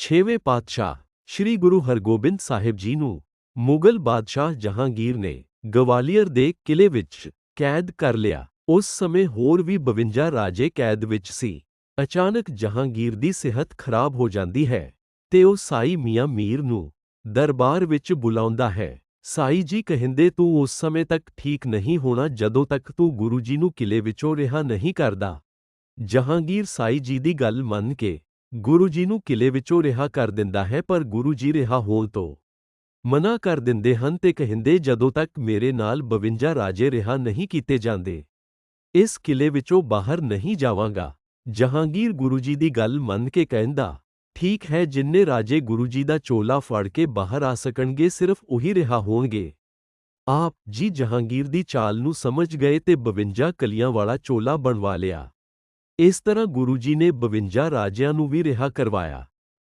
ਛੇਵੇਂ ਪਾਤਸ਼ਾਹ ਸ੍ਰੀ ਗੁਰੂ ਹਰਗੋਬਿੰਦ ਸਾਹਿਬ ਜੀ ਨੂੰ ਮੁਗਲ ਬਾਦਸ਼ਾਹ ਜਹਾਂਗੀਰ ਨੇ ਗਵਾਲੀਅਰ ਦੇ ਕਿਲੇ ਵਿੱਚ ਕੈਦ ਕਰ ਲਿਆ। ਉਸ ਸਮੇਂ ਹੋਰ ਵੀ 52 ਰਾਜੇ ਕੈਦ ਵਿੱਚ ਸੀ। ਅਚਾਨਕ ਜਹਾਂਗੀਰ ਦੀ ਸਿਹਤ ਖਰਾਬ ਹੋ ਜਾਂਦੀ ਹੈ ਤੇ ਉਹ ਸਾਈ ਮੀਆਂ ਮੀਰ ਨੂੰ ਦਰਬਾਰ ਵਿੱਚ ਬੁਲਾਉਂਦਾ ਹੈ। ਸਾਈ ਜੀ ਕਹਿੰਦੇ, ਤੂੰ ਉਸ ਸਮੇਂ ਤੱਕ ਠੀਕ ਨਹੀਂ ਹੋਣਾ ਜਦੋਂ ਤੱਕ ਤੂੰ ਗੁਰੂ ਜੀ ਨੂੰ ਕਿਲੇ ਵਿੱਚੋਂ ਰਿਹਾ ਨਹੀਂ ਕਰਦਾ। ਜਹਾਂਗੀਰ ਸਾਈ ਜੀ ਦੀ ਗੱਲ ਮੰਨ ਕੇ ਗੁਰੂ ਜੀ ਨੂੰ ਕਿਲੇ ਵਿੱਚੋਂ ਰਿਹਾ ਕਰ ਦਿੰਦਾ ਹੈ, ਪਰ ਗੁਰੂ ਜੀ ਰਿਹਾ ਹੋਣ ਤੋਂ ਮਨਾ ਕਰ ਦਿੰਦੇ ਹਨ ਤੇ ਕਹਿੰਦੇ, ਜਦੋਂ ਤੱਕ ਮੇਰੇ ਨਾਲ 52 ਰਾਜੇ ਰਿਹਾ ਨਹੀਂ ਕੀਤੇ ਜਾਂਦੇ, ਇਸ ਕਿਲੇ ਵਿੱਚੋਂ ਬਾਹਰ ਨਹੀਂ ਜਾਵਾਂਗਾ। ਜਹਾਂਗੀਰ ਗੁਰੂ ਜੀ ਦੀ ਗੱਲ ਮੰਨ ਕੇ ਕਹਿੰਦਾ, ਠੀਕ ਹੈ, ਜਿੰਨੇ ਰਾਜੇ ਗੁਰੂ ਜੀ ਦਾ ਚੋਲਾ ਫੜ ਕੇ ਬਾਹਰ ਆ ਸਕਣਗੇ, ਸਿਰਫ ਉਹੀ ਰਿਹਾ ਹੋਣਗੇ। ਆਪ ਜੀ ਜਹਾਂਗੀਰ ਦੀ ਚਾਲ ਨੂੰ ਸਮਝ ਗਏ ਤੇ 52 ਕਲੀਆਂ ਵਾਲਾ ਚੋਲਾ ਬਣਵਾ ਲਿਆ। ਇਸ ਤਰ੍ਹਾਂ ਗੁਰੂ ਜੀ ਨੇ 52 ਰਾਜਿਆਂ ਨੂੰ ਵੀ ਰਿਹਾ ਕਰਵਾਇਆ।